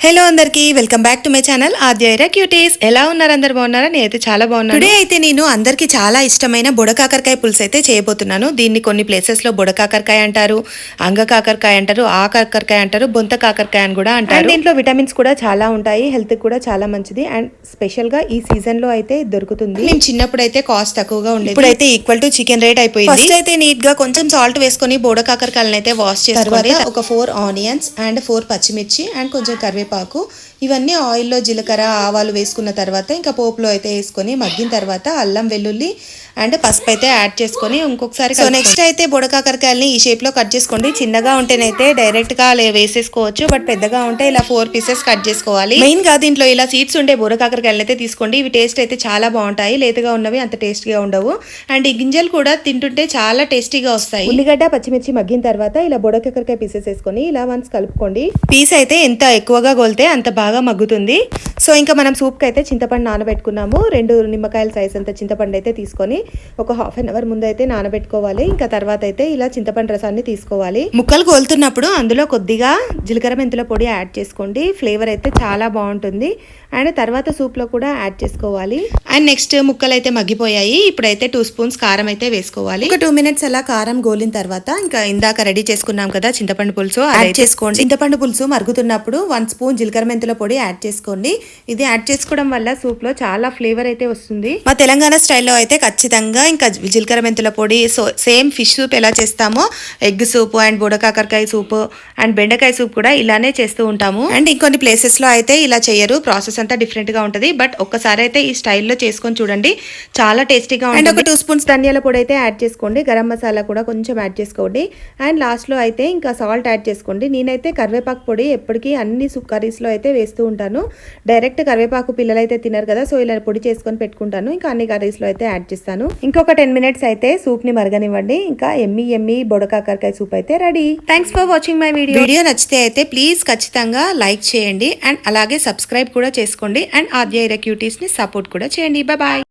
Hello అందరికి welcome back to my channel ఆద్యైరా cuties ఎలా ఉన్నారు? అందరు బాగున్నారా? నేనైతే చాలా బాగున్నాను. టుడే అయితే నేను అందరికి చాలా ఇష్టమైన బుడకాకరకాయ పులుసు అయితే చేయబోతున్నాను. దీన్ని కొన్ని ప్లేసెస్లో బుడకాకరకాయ అంటారు అంగ కాకరకాయ అంటారు ఆ కాకరకాయ అంటారు బొంత కాకరకాయ అని కూడా అంటారు. దీంట్లో విటమిన్స్ కూడా చాలా ఉంటాయి హెల్త్ కూడా చాలా మంచిది. అండ్ స్పెషల్గా ఈ సీజన్లో అయితే దొరుకుతుంది. మేము చిన్నప్పుడు అయితే కాస్ట్ తక్కువగా ఉండేది. ఇప్పుడైతే ఈక్వల్ టు చికెన్ రేట్ అయిపోయింది. ఫస్ట్ అయితే నీట్గా కొంచెం సాల్ట్ వేసుకొని బోడకాకరకాయలను అయితే వాష్ తర్వాత ఒక ఫోర్ ఆనియన్స్ అండ్ ఫోర్ పచ్చిమిర్చి అండ్ కొంచెం కరివేపాకు కరివేపాకు ఇవన్నీ ఆయిల్లో జీలకర్ర ఆవాలు వేసుకున్న తర్వాత ఇంకా పోపులో అయితే వేసుకొని మగ్గిన తర్వాత అల్లం వెల్లుల్లి అండ్ పసుపు అయితే యాడ్ చేసుకొని ఇంకొకసారి సో నెక్స్ట్ అయితే బుడకాకరకాయలని ఈ షేప్లో కట్ చేసుకోండి. చిన్నగా ఉంటేనైతే డైరెక్ట్గా లే- వేసేసుకోవచ్చు బట్ పెద్దగా ఉంటే ఇలా ఫోర్ పీసెస్ కట్ చేసుకోవాలి. మెయిన్గా దీంట్లో ఇలా సీడ్స్ ఉండే బుడకాకరకాయలు అయితే తీసుకోండి. ఇవి టేస్ట్ అయితే చాలా బాగుంటాయి. లేతగా ఉన్నవి అంత టేస్ట్గా ఉండవు. అండ్ ఈ గింజలు కూడా తింటుంటే చాలా టేస్టీగా వస్తాయి. ఉల్లిగడ్డ పచ్చిమిర్చి మగ్గిన తర్వాత ఇలా బుడకాకరకాయ పీసెస్ వేసుకొని ఇలా వన్స్ కలుపుకోండి. పీస్ అయితే ఎంత ఎక్కువగా గోలితే అంత బాగా బాగా మగ్గుతుంది. సో ఇంకా మనం సూప్కి అయితే చింతపండు నానబెట్టుకున్నాము. రెండు నిమ్మకాయల సైజ్ అంత చింతపండు అయితే తీసుకొని ఒక హాఫ్ అన్ అవర్ ముందు అయితే నానబెట్టుకోవాలి. ఇంకా తర్వాత అయితే ఇలా చింతపండు రసాన్ని తీసుకోవాలి. ముక్కలు కోలుతున్నప్పుడు అందులో కొద్దిగా జీలకర్ర మెంతుల పొడి యాడ్ చేసుకోండి. ఫ్లేవర్ అయితే చాలా బాగుంటుంది. అండ్ తర్వాత సూప్లో కూడా యాడ్ చేసుకోవాలి. అండ్ నెక్స్ట్ ముక్కలు అయితే మగ్గిపోయాయి. ఇప్పుడైతే టూ స్పూన్స్ కారం అయితే వేసుకోవాలి. ఒక టూ మినిట్స్ అలా కారం గోలిన తర్వాత ఇంకా ఇందాక రెడీ చేసుకున్నాం కదా చింతపండు పులుసు యాడ్ చేసుకోండి. చింతపండు పులుసు మరుగుతున్నప్పుడు వన్ స్పూన్ జీలకర్ర మెంతుల పొడి యాడ్ చేసుకోండి. ఇది యాడ్ చేసుకోవడం వల్ల సూప్లో చాలా ఫ్లేవర్ అయితే వస్తుంది. మా తెలంగాణ స్టైల్లో అయితే ఖచ్చితంగా ఇంకా జీలకర్ర మెంతుల పొడి సో సేమ్ ఫిష్ సూప్ ఎలా చేస్తామో ఎగ్ సూప్ అండ్ బుడకాకరకాయ సూప్ అండ్ బెండకాయ సూప్ కూడా ఇలానే చేస్తూ ఉంటాము. అండ్ ఇంకొన్ని ప్లేసెస్లో అయితే ఇలా చేయరు. ప్రాసెస్ అంతా డిఫరెంట్గా ఉంటుంది. బట్ ఒక్కసారి అయితే ఈ స్టైల్లో చేసుకొని చూడండి. చాలా టేస్టీగా ఉంటుంది అండ్ ఒక టూ స్పూన్స్ ధనియాల పొడి అయితే యాడ్ చేసుకోండి. గరం మసాలా కూడా కొంచెం యాడ్ చేసుకోండి. అండ్ లాస్ట్లో అయితే ఇంకా సాల్ట్ యాడ్ చేసుకోండి. నేనైతే కరివేపాకు పొడి ఎప్పటికీ అన్ని కర్రీస్లో అయితే వేస్తూ ఉంటాను. డైరెక్ట్ కరివేపాకు పిల్లలు అయితే తినరు కదా సో ఇలా పొడి చేసుకొని పెట్టుకుంటాను. ఇంకా అన్ని కర్రీస్లో అయితే యాడ్ చేస్తాను. ఇంకొక టెన్ మినిట్స్ అయితే సూప్ని మరగనివ్వండి. ఇంకా ఎమ్మి ఎమ్మి బొడకాకరకాయ సూప్ అయితే ready. Thanks for watching my video video నచ్చితే అయితే ప్లీజ్ ఖచ్చితంగా లైక్ చేయండి. అండ్ అలాగే సబ్స్క్రైబ్ కూడా చేసుకోండి. అండ్ ఆద్య క్యూటీస్ని సపోర్ట్ కూడా చేయండి బాయ్